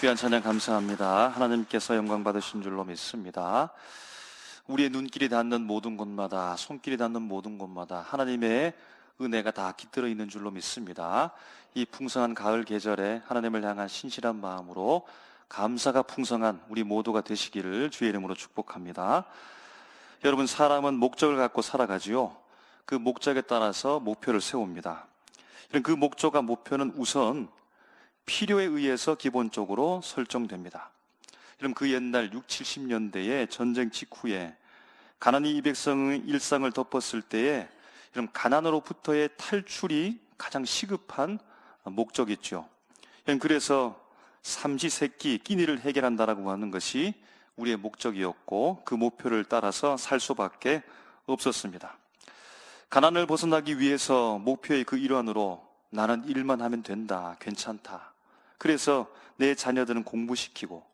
귀한 찬양 감사합니다. 하나님께서 영광 받으신 줄로 믿습니다. 우리의 눈길이 닿는 모든 곳마다, 손길이 닿는 모든 곳마다 하나님의 은혜가 다 깃들어 있는 줄로 믿습니다. 이 풍성한 가을 계절에 하나님을 향한 신실한 마음으로 감사가 풍성한 우리 모두가 되시기를 주의 이름으로 축복합니다. 여러분, 사람은 목적을 갖고 살아가지요. 그 목적에 따라서 목표를 세웁니다. 이런 그 목적과 목표는 우선 필요에 의해서 기본적으로 설정됩니다. 그럼 그 옛날 6, 70년대에 전쟁 직후에 가난이 이 백성의 일상을 덮었을 때에 이런 가난으로부터의 탈출이 가장 시급한 목적이죠. 그래서 삼시세끼 끼니를 해결한다라고 하는 것이 우리의 목적이었고 그 목표를 따라서 살 수밖에 없었습니다. 가난을 벗어나기 위해서 목표의 그 일환으로 나는 일만 하면 된다, 괜찮다. 그래서 내 자녀들은 공부시키고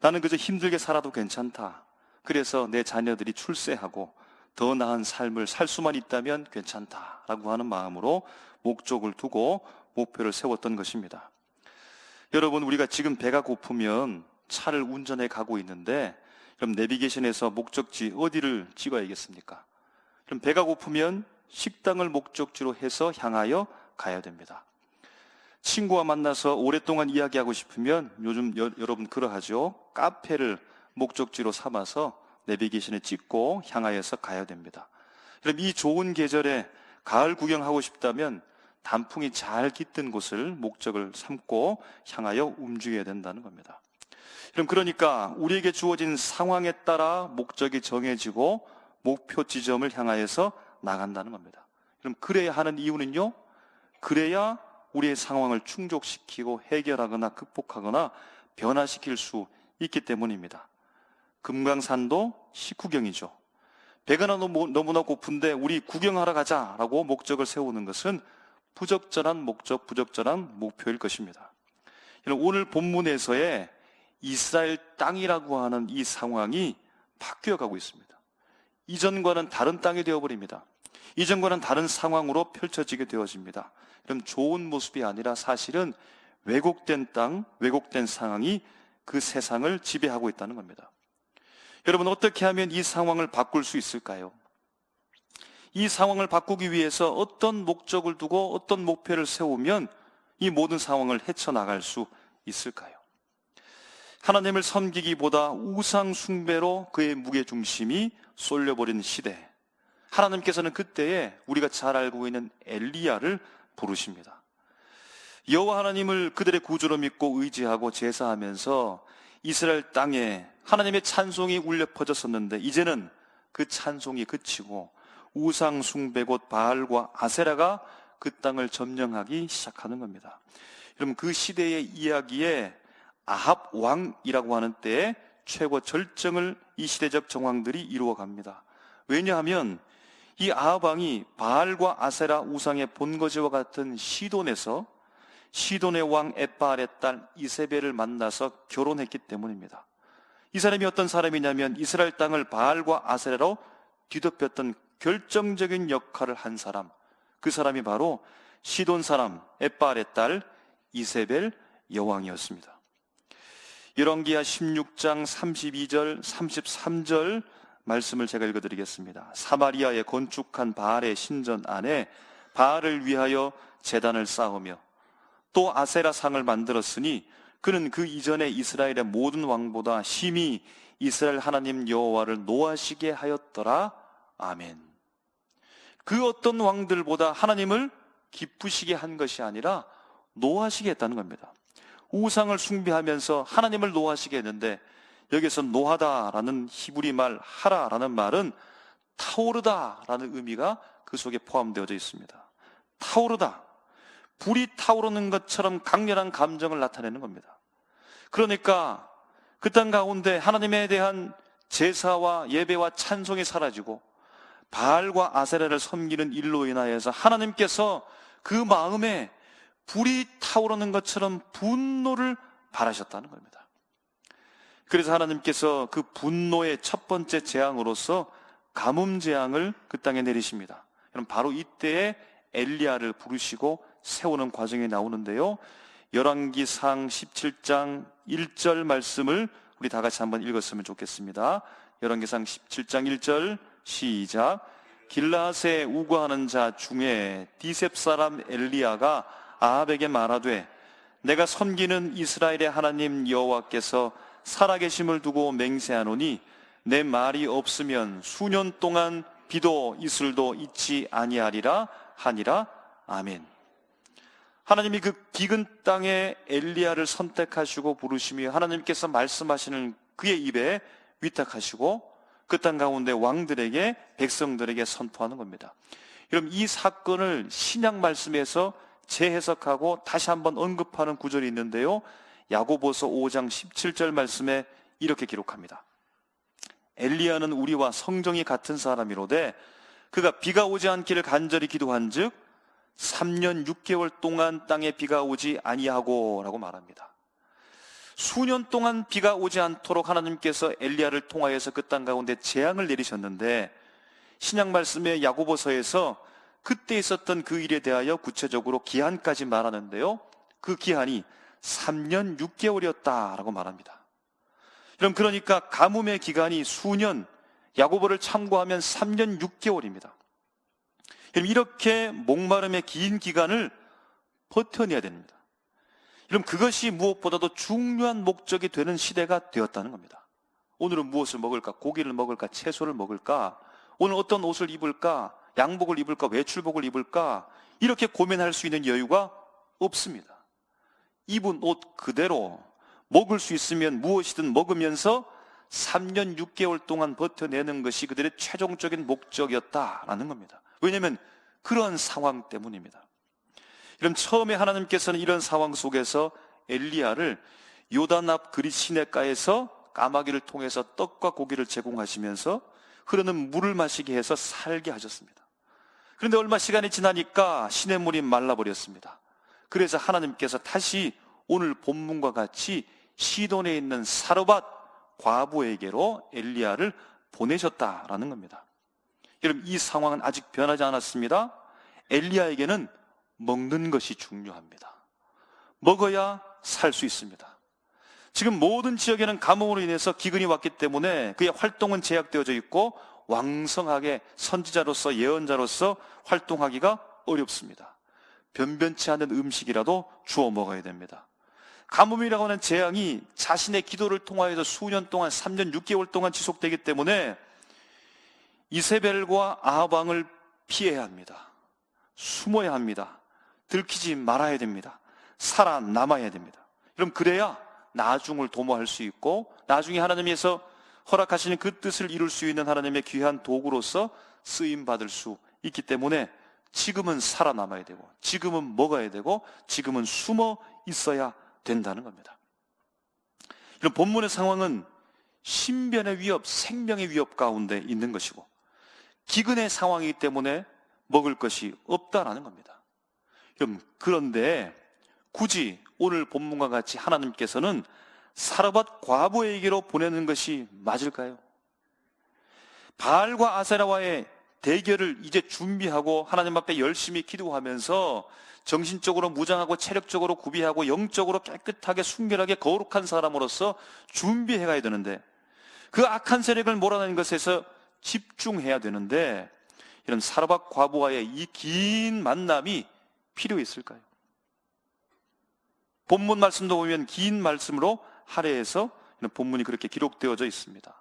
나는 그저 힘들게 살아도 괜찮다. 그래서 내 자녀들이 출세하고 더 나은 삶을 살 수만 있다면 괜찮다 라고 하는 마음으로 목적을 두고 목표를 세웠던 것입니다. 여러분, 우리가 지금 배가 고프면 차를 운전해 가고 있는데 그럼 내비게이션에서 목적지 어디를 찍어야겠습니까? 그럼 배가 고프면 식당을 목적지로 해서 향하여 가야 됩니다. 친구와 만나서 오랫동안 이야기하고 싶으면 요즘 여, 러분 그러하죠. 카페를 목적지로 삼아서 내비게이션에 찍고 향하여서 가야 됩니다. 그럼 이 좋은 계절에 가을 구경하고 싶다면 단풍이 잘 깃든 곳을 목적을 삼고 향하여 움직여야 된다는 겁니다. 그럼 그러니까 우리에게 주어진 상황에 따라 목적이 정해지고 목표 지점을 향하여서 나간다는 겁니다. 그럼 그래야 하는 이유는요? 그래야 우리의 상황을 충족시키고 해결하거나 극복하거나 변화시킬 수 있기 때문입니다. 금강산도 식후경이죠. 배가 너무나 고픈데 우리 구경하러 가자라고 목적을 세우는 것은 부적절한 목적, 부적절한 목표일 것입니다. 오늘 본문에서의 이스라엘 땅이라고 하는 이 상황이 바뀌어 가고 있습니다. 이전과는 다른 땅이 되어버립니다. 이전과는 다른 상황으로 펼쳐지게 되어집니다. 그럼 좋은 모습이 아니라 사실은 왜곡된 땅, 왜곡된 상황이 그 세상을 지배하고 있다는 겁니다. 여러분, 어떻게 하면 이 상황을 바꿀 수 있을까요? 이 상황을 바꾸기 위해서 어떤 목적을 두고 어떤 목표를 세우면 이 모든 상황을 헤쳐나갈 수 있을까요? 하나님을 섬기기보다 우상 숭배로 그의 무게 중심이 쏠려버린 시대. 하나님께서는 그때에 우리가 잘 알고 있는 엘리야를 부르십니다. 여호와 하나님을 그들의 구주로 믿고 의지하고 제사하면서 이스라엘 땅에 하나님의 찬송이 울려 퍼졌었는데 이제는 그 찬송이 그치고 우상 숭배 곧 바알과 아세라가 그 땅을 점령하기 시작하는 겁니다. 여러분 그 시대의 이야기에 아합 왕이라고 하는 때에 최고 절정을 이 시대적 정황들이 이루어 갑니다. 왜냐하면 이 아합 왕이 바알과 아세라 우상의 본거지와 같은 시돈에서 시돈의 왕 에바알의 딸 이세벨을 만나서 결혼했기 때문입니다. 이 사람이 어떤 사람이냐면 이스라엘 땅을 바알과 아세라로 뒤덮였던 결정적인 역할을 한 사람. 그 사람이 바로 시돈 사람 에바알의 딸 이세벨 여왕이었습니다. 열왕기하 16장 32절 33절 말씀을 제가 읽어드리겠습니다. 사마리아에 건축한 바알의 신전 안에 바알을 위하여 재단을 쌓으며 또 아세라 상을 만들었으니 그는 그 이전에 이스라엘의 모든 왕보다 심히 이스라엘 하나님 여호와를 노하시게 하였더라. 아멘. 그 어떤 왕들보다 하나님을 기쁘시게 한 것이 아니라 노하시게 했다는 겁니다. 우상을 숭배하면서 하나님을 노하시게 했는데 여기서 노하다라는 히브리 말 하라라는 말은 타오르다라는 의미가 그 속에 포함되어져 있습니다. 타오르다. 불이 타오르는 것처럼 강렬한 감정을 나타내는 겁니다. 그러니까 그 땅 가운데 하나님에 대한 제사와 예배와 찬송이 사라지고 바알과 아세라를 섬기는 일로 인하여서 하나님께서 그 마음에 불이 타오르는 것처럼 분노를 바라셨다는 겁니다. 그래서 하나님께서 그 분노의 첫 번째 재앙으로서 가뭄 재앙을 그 땅에 내리십니다. 그럼 바로 이때에 엘리야를 부르시고 세우는 과정이 나오는데요. 열왕기상 17장 1절 말씀을 우리 다 같이 한번 읽었으면 좋겠습니다. 열왕기상 17장 1절 시작. 길라앗에 우거하는 자 중에 디셉 사람 엘리야가 아합에게 말하되 내가 섬기는 이스라엘의 하나님 여호와께서 살아계심을 두고 맹세하노니 내 말이 없으면 수년 동안 비도 이슬도 있지 아니하리라 하니라 아멘. 하나님이 그 기근 땅에 엘리야를 선택하시고 부르시며 하나님께서 말씀하시는 그의 입에 위탁하시고 그 땅 가운데 왕들에게 백성들에게 선포하는 겁니다. 여러분 이 사건을 신약 말씀에서 재해석하고 다시 한번 언급하는 구절이 있는데요. 야고보서 5장 17절 말씀에 이렇게 기록합니다. 엘리야는 우리와 성정이 같은 사람이로되 그가 비가 오지 않기를 간절히 기도한즉 3년 6개월 동안 땅에 비가 오지 아니하고라고 말합니다. 수년 동안 비가 오지 않도록 하나님께서 엘리야를 통하여서 그 땅 가운데 재앙을 내리셨는데 신약 말씀의 야고보서에서 그때 있었던 그 일에 대하여 구체적으로 기한까지 말하는데요. 그 기한이 3년 6개월이었다라고 말합니다. 그럼 그러니까 가뭄의 기간이 수년, 야고보를 참고하면 3년 6개월입니다. 그럼 이렇게 목마름의 긴 기간을 버텨내야 됩니다. 그럼 그것이 무엇보다도 중요한 목적이 되는 시대가 되었다는 겁니다. 오늘은 무엇을 먹을까? 고기를 먹을까? 채소를 먹을까? 오늘 어떤 옷을 입을까? 양복을 입을까? 외출복을 입을까? 이렇게 고민할 수 있는 여유가 없습니다. 입은 옷 그대로 먹을 수 있으면 무엇이든 먹으면서 3년 6개월 동안 버텨내는 것이 그들의 최종적인 목적이었다라는 겁니다. 왜냐하면 그런 상황 때문입니다. 그럼 처음에 하나님께서는 이런 상황 속에서 엘리야를 요단 앞 그리 시내가에서 까마귀를 통해서 떡과 고기를 제공하시면서 흐르는 물을 마시게 해서 살게 하셨습니다. 그런데 얼마 시간이 지나니까 시냇물이 말라버렸습니다. 그래서 하나님께서 다시 오늘 본문과 같이 시돈에 있는 사르밧 과부에게로 엘리야를 보내셨다라는 겁니다. 여러분 이 상황은 아직 변하지 않았습니다. 엘리야에게는 먹는 것이 중요합니다. 먹어야 살 수 있습니다. 지금 모든 지역에는 가뭄으로 인해서 기근이 왔기 때문에 그의 활동은 제약되어져 있고 왕성하게 선지자로서 예언자로서 활동하기가 어렵습니다. 변변치 않은 음식이라도 주워 먹어야 됩니다. 가뭄이라고 하는 재앙이 자신의 기도를 통하여서 수년 동안 3년 6개월 동안 지속되기 때문에 이세벨과 아방을 피해야 합니다. 숨어야 합니다. 들키지 말아야 됩니다. 살아남아야 됩니다. 그럼 그래야 나중을 도모할 수 있고 나중에 하나님께서 허락하시는 그 뜻을 이룰 수 있는 하나님의 귀한 도구로서 쓰임 받을 수 있기 때문에 지금은 살아남아야 되고 지금은 먹어야 되고 지금은 숨어 있어야 된다는 겁니다. 이런 본문의 상황은 신변의 위협, 생명의 위협 가운데 있는 것이고 기근의 상황이기 때문에 먹을 것이 없다라는 겁니다. 그런데 굳이 오늘 본문과 같이 하나님께서는 사르밧 과부에게로 보내는 것이 맞을까요? 바알과 아세라와의 대결을 이제 준비하고 하나님 앞에 열심히 기도하면서 정신적으로 무장하고 체력적으로 구비하고 영적으로 깨끗하게 순결하게 거룩한 사람으로서 준비해 가야 되는데 그 악한 세력을 몰아내는 것에서 집중해야 되는데 이런 사르밧 과부와의 이 긴 만남이 필요했을까요? 본문 말씀도 보면 긴 말씀으로 할애해서 본문이 그렇게 기록되어져 있습니다.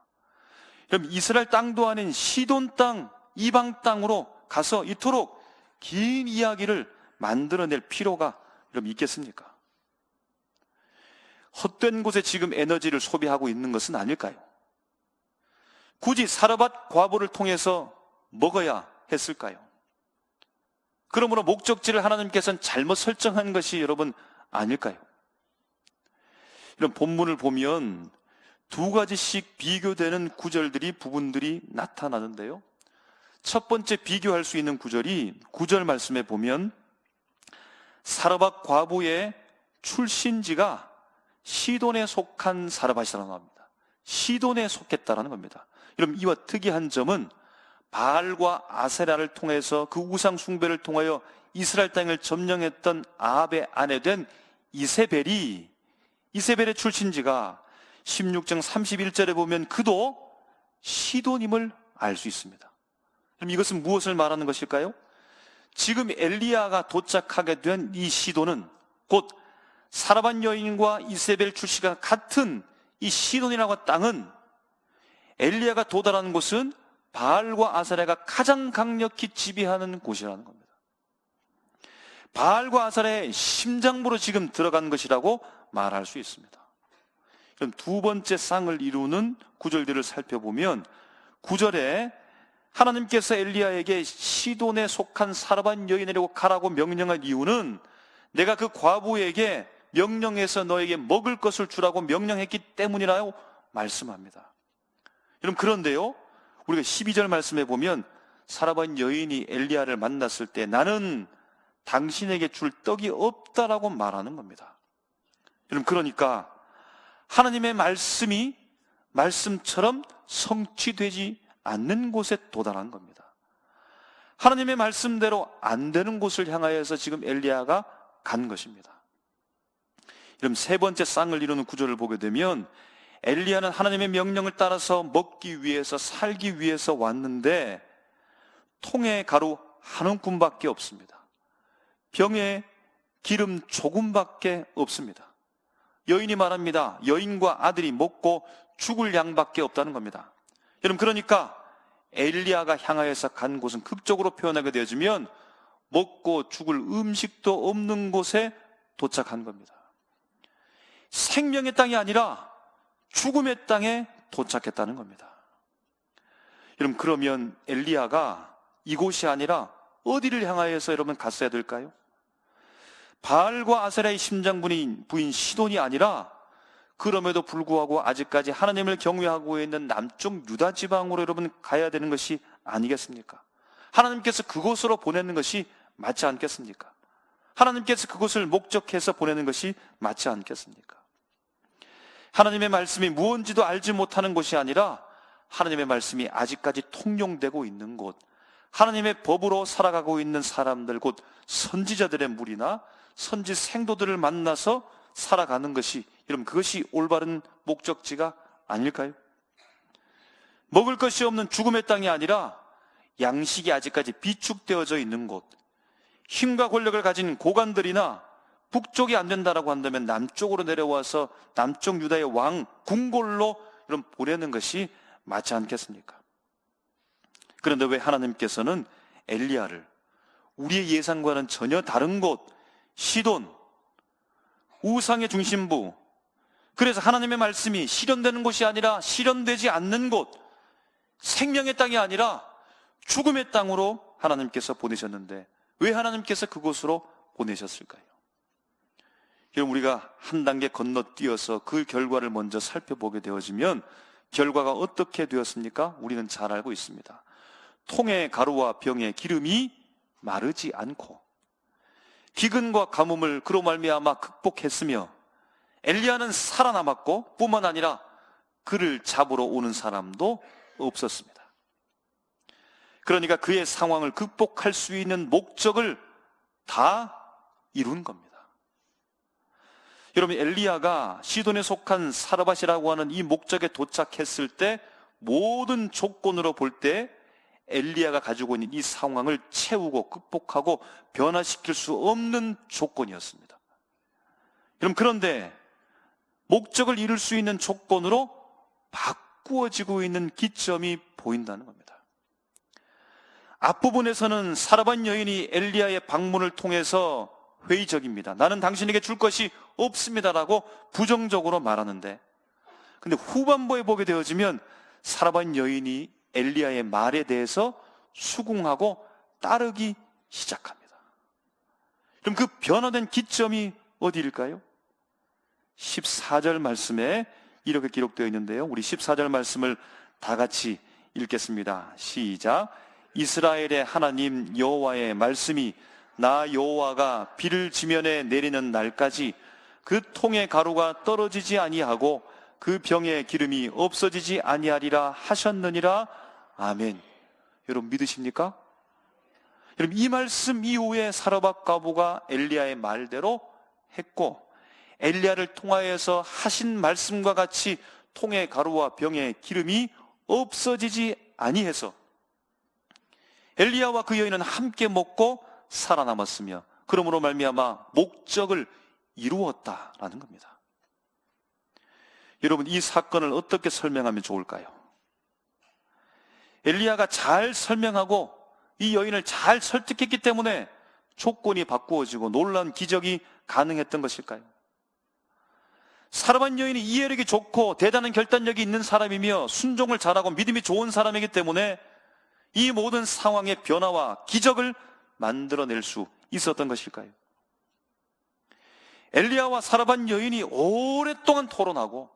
그럼 이스라엘 땅도 아닌 시돈 땅, 이방 땅으로 가서 이토록 긴 이야기를 만들어낼 필요가 그럼 있겠습니까? 헛된 곳에 지금 에너지를 소비하고 있는 것은 아닐까요? 굳이 사르밧 과부를 통해서 먹어야 했을까요? 그러므로 목적지를 하나님께서는 잘못 설정한 것이 여러분 아닐까요? 이런 본문을 보면 두 가지씩 비교되는 구절들이 부분들이 나타나는데요. 첫 번째 비교할 수 있는 구절이 구절 말씀에 보면 사르밧 과부의 출신지가 시돈에 속한 사르밧이라고 합니다. 시돈에 속했다라는 겁니다. 여러분 이와 특이한 점은 바알과 아세라를 통해서 그 우상 숭배를 통하여 이스라엘 땅을 점령했던 아합의 아내 된 이세벨이 이세벨의 출신지가 16장 31절에 보면 그도 시돈임을 알 수 있습니다. 그럼 이것은 무엇을 말하는 것일까요? 지금 엘리야가 도착하게 된 이 시돈은 곧 사라반 여인과 이세벨 출시가 같은 이 시돈이라고 한 땅은 엘리야가 도달하는 곳은 바알과 아사레가 가장 강력히 지배하는 곳이라는 겁니다. 바알과 아사레의 심장부로 지금 들어간 것이라고 말할 수 있습니다. 그럼 두 번째 쌍을 이루는 구절들을 살펴보면 구절에 하나님께서 엘리야에게 시돈에 속한 사라반 여인에게로 가라고 명령한 이유는 내가 그 과부에게 명령해서 너에게 먹을 것을 주라고 명령했기 때문이라고 말씀합니다. 여러분 그런데요. 우리가 12절 말씀에 보면 사라반 여인이 엘리야를 만났을 때 나는 당신에게 줄 떡이 없다라고 말하는 겁니다. 여러분 그러니까 하나님의 말씀이 말씀처럼 성취되지 않는 곳에 도달한 겁니다. 하나님의 말씀대로 안 되는 곳을 향하여서 지금 엘리야가 간 것입니다. 그럼 세 번째 쌍을 이루는 구조를 보게 되면 엘리야는 하나님의 명령을 따라서 먹기 위해서 살기 위해서 왔는데 통에 가루 한 움큼밖에 없습니다. 병에 기름 조금밖에 없습니다. 여인이 말합니다. 여인과 아들이 먹고 죽을 양밖에 없다는 겁니다. 여러분 그러니까 엘리야가 향하여서 간 곳은 극적으로 표현하게 되어지면 먹고 죽을 음식도 없는 곳에 도착한 겁니다. 생명의 땅이 아니라 죽음의 땅에 도착했다는 겁니다. 여러분 그러면 엘리야가 이곳이 아니라 어디를 향하여서 여러분 갔어야 될까요? 바알과 아세라의 심장 부인 부인 시돈이 아니라 그럼에도 불구하고 아직까지 하나님을 경외하고 있는 남쪽 유다 지방으로 여러분 가야 되는 것이 아니겠습니까? 하나님께서 그곳으로 보내는 것이 맞지 않겠습니까? 하나님께서 그곳을 목적해서 보내는 것이 맞지 않겠습니까? 하나님의 말씀이 무언지도 알지 못하는 곳이 아니라 하나님의 말씀이 아직까지 통용되고 있는 곳, 하나님의 법으로 살아가고 있는 사람들, 곧 선지자들의 무리나 선지 생도들을 만나서 살아가는 것이, 여러분, 그것이 올바른 목적지가 아닐까요? 먹을 것이 없는 죽음의 땅이 아니라 양식이 아직까지 비축되어져 있는 곳, 힘과 권력을 가진 고관들이나 북쪽이 안 된다라고 한다면 남쪽으로 내려와서 남쪽 유다의 왕 궁궐로 이런 보내는 것이 맞지 않겠습니까? 그런데 왜 하나님께서는 엘리야를 우리의 예상과는 전혀 다른 곳 시돈 우상의 중심부 그래서 하나님의 말씀이 실현되는 곳이 아니라 실현되지 않는 곳 생명의 땅이 아니라 죽음의 땅으로 하나님께서 보내셨는데 왜 하나님께서 그곳으로 보내셨을까요? 여러분 우리가 한 단계 건너뛰어서 그 결과를 먼저 살펴보게 되어지면 결과가 어떻게 되었습니까? 우리는 잘 알고 있습니다. 통의 가루와 병의 기름이 마르지 않고 기근과 가뭄을 그로 말미암아 극복했으며 엘리야는 살아남았고 뿐만 아니라 그를 잡으러 오는 사람도 없었습니다. 그러니까 그의 상황을 극복할 수 있는 목적을 다 이룬 겁니다. 여러분 엘리야가 시돈에 속한 사르밧이라고 하는 이 목적에 도착했을 때 모든 조건으로 볼 때 엘리야가 가지고 있는 이 상황을 채우고 극복하고 변화시킬 수 없는 조건이었습니다. 여러분 그런데 목적을 이룰 수 있는 조건으로 바꾸어지고 있는 기점이 보인다는 겁니다. 앞부분에서는 사라반 여인이 엘리야의 방문을 통해서 회의적입니다. 나는 당신에게 줄 것이 없습니다라고 부정적으로 말하는데 근데 후반부에 보게 되어지면 사라반 여인이 엘리야의 말에 대해서 수긍하고 따르기 시작합니다. 그럼 그 변화된 기점이 어디일까요? 14절 말씀에 이렇게 기록되어 있는데요. 우리 14절 말씀을 다 같이 읽겠습니다. 시작. 이스라엘의 하나님 여호와의 말씀이 나 여호와가 비를 지면에 내리는 날까지 그 통의 가루가 떨어지지 아니하고 그 병의 기름이 없어지지 아니하리라 하셨느니라 아멘. 여러분 믿으십니까? 여러분 이 말씀 이후에 사르밧 가부가 엘리야의 말대로 했고 엘리야를 통하여서 하신 말씀과 같이 통의 가루와 병의 기름이 없어지지 아니해서 엘리야와 그 여인은 함께 먹고 살아남았으며 그러므로 말미암아 목적을 이루었다라는 겁니다. 여러분 이 사건을 어떻게 설명하면 좋을까요? 엘리야가 잘 설명하고 이 여인을 잘 설득했기 때문에 조건이 바꾸어지고 놀란 기적이 가능했던 것일까요? 사르반 여인이 이해력이 좋고 대단한 결단력이 있는 사람이며 순종을 잘하고 믿음이 좋은 사람이기 때문에 이 모든 상황의 변화와 기적을 만들어낼 수 있었던 것일까요? 엘리야와 사르반 여인이 오랫동안 토론하고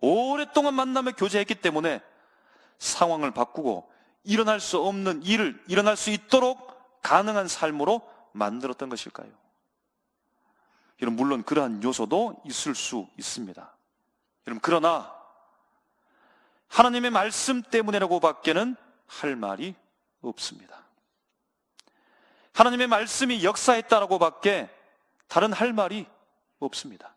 오랫동안 만나며 교제했기 때문에 상황을 바꾸고 일어날 수 없는 일을 일어날 수 있도록 가능한 삶으로 만들었던 것일까요? 여러분, 물론 그러한 요소도 있을 수 있습니다. 여러분, 그러나 하나님의 말씀 때문이라고 밖에는 할 말이 없습니다. 하나님의 말씀이 역사했다라고 밖에 다른 할 말이 없습니다.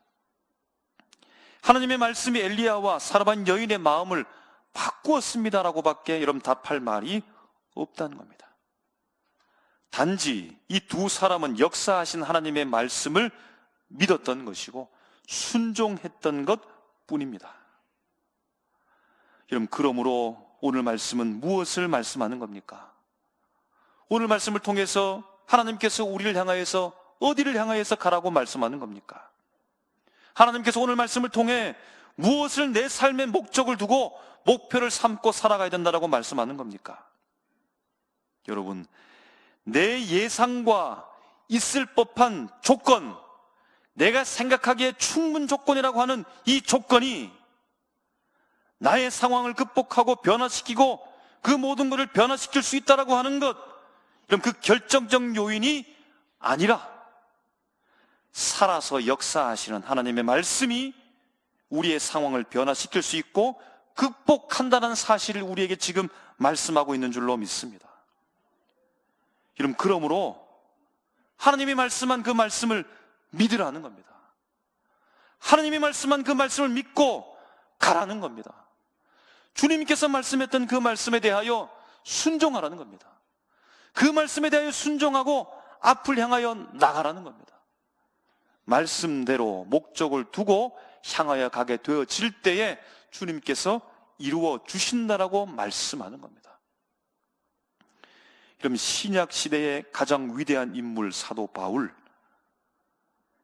하나님의 말씀이 엘리야와 사르반 여인의 마음을 바꾸었습니다라고 밖에 여러분 답할 말이 없다는 겁니다. 단지 이 두 사람은 역사하신 하나님의 말씀을 믿었던 것이고 순종했던 것 뿐입니다. 여러분, 그러므로 오늘 말씀은 무엇을 말씀하는 겁니까? 오늘 말씀을 통해서 하나님께서 우리를 향하여서 어디를 향하여서 가라고 말씀하는 겁니까? 하나님께서 오늘 말씀을 통해 무엇을 내 삶의 목적을 두고 목표를 삼고 살아가야 된다라고 말씀하는 겁니까? 여러분, 내 예상과 있을 법한 조건, 내가 생각하기에 충분 조건이라고 하는 이 조건이 나의 상황을 극복하고 변화시키고 그 모든 것을 변화시킬 수 있다라고 하는 것, 그럼 그 결정적 요인이 아니라 살아서 역사하시는 하나님의 말씀이 우리의 상황을 변화시킬 수 있고 극복한다는 사실을 우리에게 지금 말씀하고 있는 줄로 믿습니다. 여러분, 그러므로 하나님이 말씀한 그 말씀을 믿으라는 겁니다. 하나님이 말씀한 그 말씀을 믿고 가라는 겁니다. 주님께서 말씀했던 그 말씀에 대하여 순종하라는 겁니다. 그 말씀에 대하여 순종하고 앞을 향하여 나가라는 겁니다. 말씀대로 목적을 두고 향하여 가게 되어질 때에 주님께서 이루어 주신다라고 말씀하는 겁니다. 그럼 신약 시대의 가장 위대한 인물 사도 바울.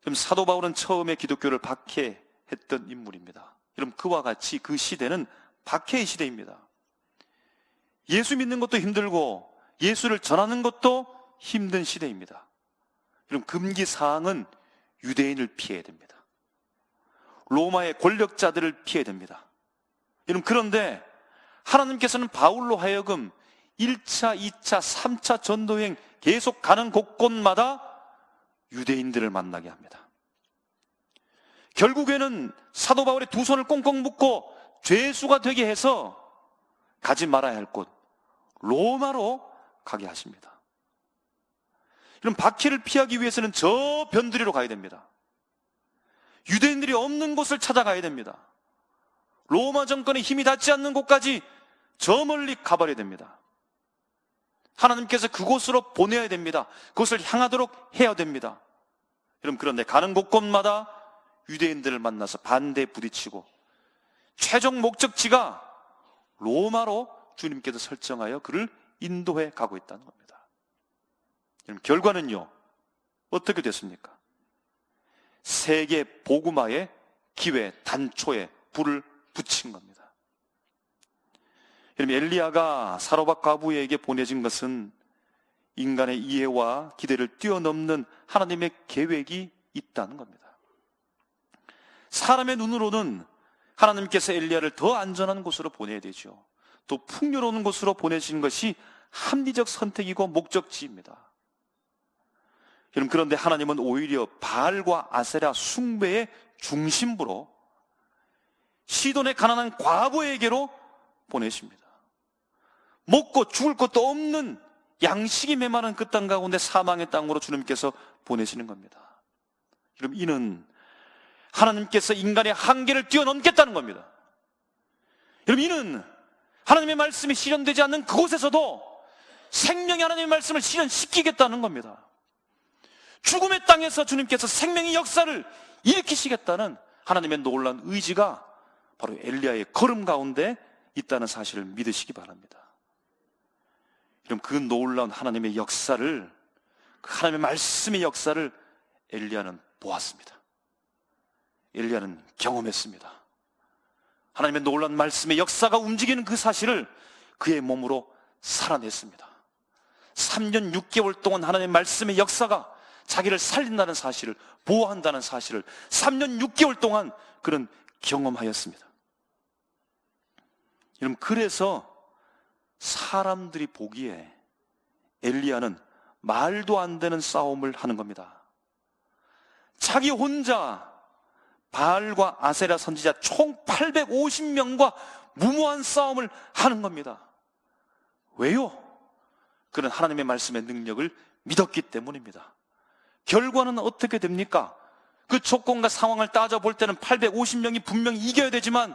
그럼 사도 바울은 처음에 기독교를 박해했던 인물입니다. 그럼 그와 같이 그 시대는 박해의 시대입니다. 예수 믿는 것도 힘들고 예수를 전하는 것도 힘든 시대입니다. 그럼 금기 사항은 유대인을 피해야 됩니다. 로마의 권력자들을 피해야 됩니다. 여러분, 그런데 하나님께서는 바울로 하여금 1차, 2차, 3차 전도행 계속 가는 곳곳마다 유대인들을 만나게 합니다. 결국에는 사도 바울의 두 손을 꽁꽁 묶고 죄수가 되게 해서 가지 말아야 할 곳, 로마로 가게 하십니다. 그럼 박해를 피하기 위해서는 저 변두리로 가야 됩니다. 유대인들이 없는 곳을 찾아가야 됩니다. 로마 정권의 힘이 닿지 않는 곳까지 저 멀리 가버려야 됩니다. 하나님께서 그곳으로 보내야 됩니다. 그곳을 향하도록 해야 됩니다. 여러분, 그런데 가는 곳곳마다 유대인들을 만나서 반대에 부딪히고 최종 목적지가 로마로 주님께서 설정하여 그를 인도해 가고 있다는 겁니다. 여러분, 결과는요, 어떻게 됐습니까? 세계 복음화의 기회 단초에 불을 붙인 겁니다. 여러분, 엘리야가 사로박 과부에게 보내진 것은 인간의 이해와 기대를 뛰어넘는 하나님의 계획이 있다는 겁니다. 사람의 눈으로는 하나님께서 엘리야를 더 안전한 곳으로 보내야 되죠. 또 풍요로운 곳으로 보내신 것이 합리적 선택이고 목적지입니다. 여러분 그런데 하나님은 오히려 바알과 아세라 숭배의 중심부로 시돈의 가난한 과부에게로 보내십니다. 먹고 죽을 것도 없는 양식이 메마른 그 땅 가운데 사망의 땅으로 주님께서 보내시는 겁니다. 여러분 이는 하나님께서 인간의 한계를 뛰어넘겠다는 겁니다. 여러분, 이는 하나님의 말씀이 실현되지 않는 그곳에서도 생명의 하나님의 말씀을 실현시키겠다는 겁니다. 죽음의 땅에서 주님께서 생명의 역사를 일으키시겠다는 하나님의 놀란 의지가 바로 엘리야의 걸음 가운데 있다는 사실을 믿으시기 바랍니다. 그럼 그 놀라운 하나님의 역사를 그 하나님의 말씀의 역사를 엘리야는 보았습니다. 엘리야는 경험했습니다. 하나님의 놀라운 말씀의 역사가 움직이는 그 사실을 그의 몸으로 살아냈습니다. 3년 6개월 동안 하나님의 말씀의 역사가 자기를 살린다는 사실을 보호한다는 사실을 3년 6개월 동안 그는 경험하였습니다. 여러분 그래서 사람들이 보기에 엘리야는 말도 안 되는 싸움을 하는 겁니다. 자기 혼자 바알과 아세라 선지자 총 850명과 무모한 싸움을 하는 겁니다. 왜요? 그는 하나님의 말씀의 능력을 믿었기 때문입니다. 결과는 어떻게 됩니까? 그 조건과 상황을 따져볼 때는 850명이 분명히 이겨야 되지만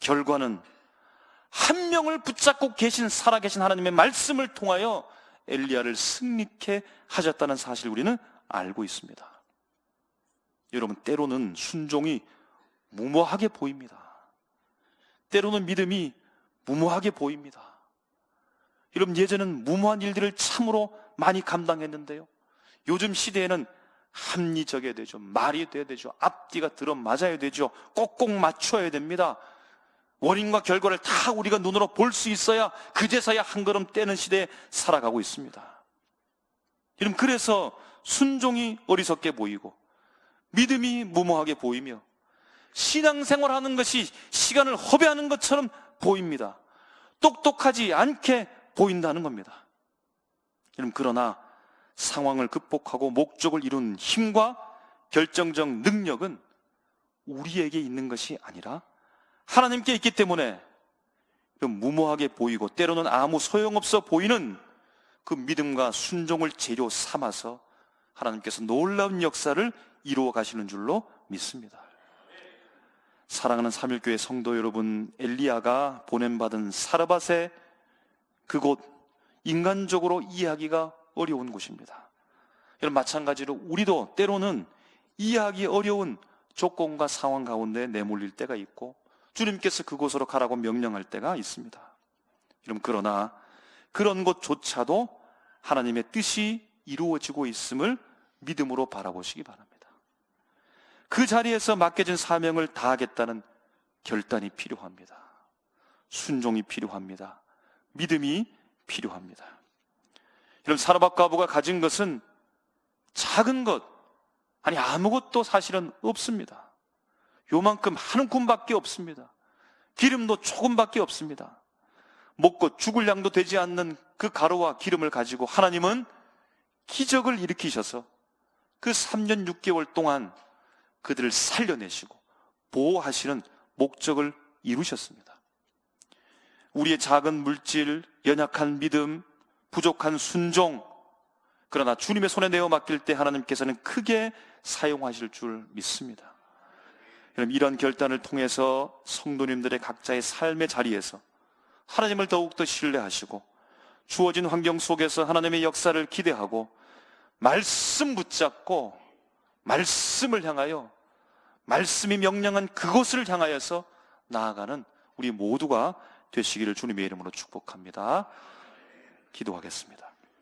결과는 한 명을 붙잡고 계신 살아계신 하나님의 말씀을 통하여 엘리야를 승리케 하셨다는 사실을 우리는 알고 있습니다. 여러분 때로는 순종이 무모하게 보입니다. 때로는 믿음이 무모하게 보입니다. 여러분 예전은 무모한 일들을 참으로 많이 감당했는데요. 요즘 시대에는 합리적이어야 되죠. 말이 돼야 되죠. 앞뒤가 들어 맞아야 되죠. 꼭꼭 맞춰야 됩니다. 원인과 결과를 다 우리가 눈으로 볼 수 있어야 그제서야 한 걸음 떼는 시대에 살아가고 있습니다. 여러분, 그래서 순종이 어리석게 보이고, 믿음이 무모하게 보이며, 신앙생활 하는 것이 시간을 허비하는 것처럼 보입니다. 똑똑하지 않게 보인다는 겁니다. 여러분, 그러나 상황을 극복하고 목적을 이룬 힘과 결정적 능력은 우리에게 있는 것이 아니라 하나님께 있기 때문에 그 무모하게 보이고 때로는 아무 소용없어 보이는 그 믿음과 순종을 재료 삼아서 하나님께서 놀라운 역사를 이루어 가시는 줄로 믿습니다. 사랑하는 삼일교회 성도 여러분, 엘리야가 보냄받은 사르밧의 그곳 인간적으로 이해하기가 어려운 곳입니다. 여러분 마찬가지로 우리도 때로는 이해하기 어려운 조건과 상황 가운데 내몰릴 때가 있고 주님께서 그곳으로 가라고 명령할 때가 있습니다. 여러분, 그러나 그런 것조차도 하나님의 뜻이 이루어지고 있음을 믿음으로 바라보시기 바랍니다. 그 자리에서 맡겨진 사명을 다하겠다는 결단이 필요합니다. 순종이 필요합니다. 믿음이 필요합니다. 여러분, 사르밧 과부가 가진 것은 작은 것, 아니 아무것도 사실은 없습니다. 요만큼 한 움큼밖에 없습니다. 기름도 조금밖에 없습니다. 먹고 죽을 양도 되지 않는 그 가루와 기름을 가지고 하나님은 기적을 일으키셔서 그 3년 6개월 동안 그들을 살려내시고 보호하시는 목적을 이루셨습니다. 우리의 작은 물질, 연약한 믿음, 부족한 순종, 그러나 주님의 손에 내어 맡길 때 하나님께서는 크게 사용하실 줄 믿습니다. 여러분, 이런 결단을 통해서 성도님들의 각자의 삶의 자리에서 하나님을 더욱더 신뢰하시고 주어진 환경 속에서 하나님의 역사를 기대하고 말씀 붙잡고 말씀을 향하여 말씀이 명령한 그곳을 향하여서 나아가는 우리 모두가 되시기를 주님의 이름으로 축복합니다. 기도하겠습니다.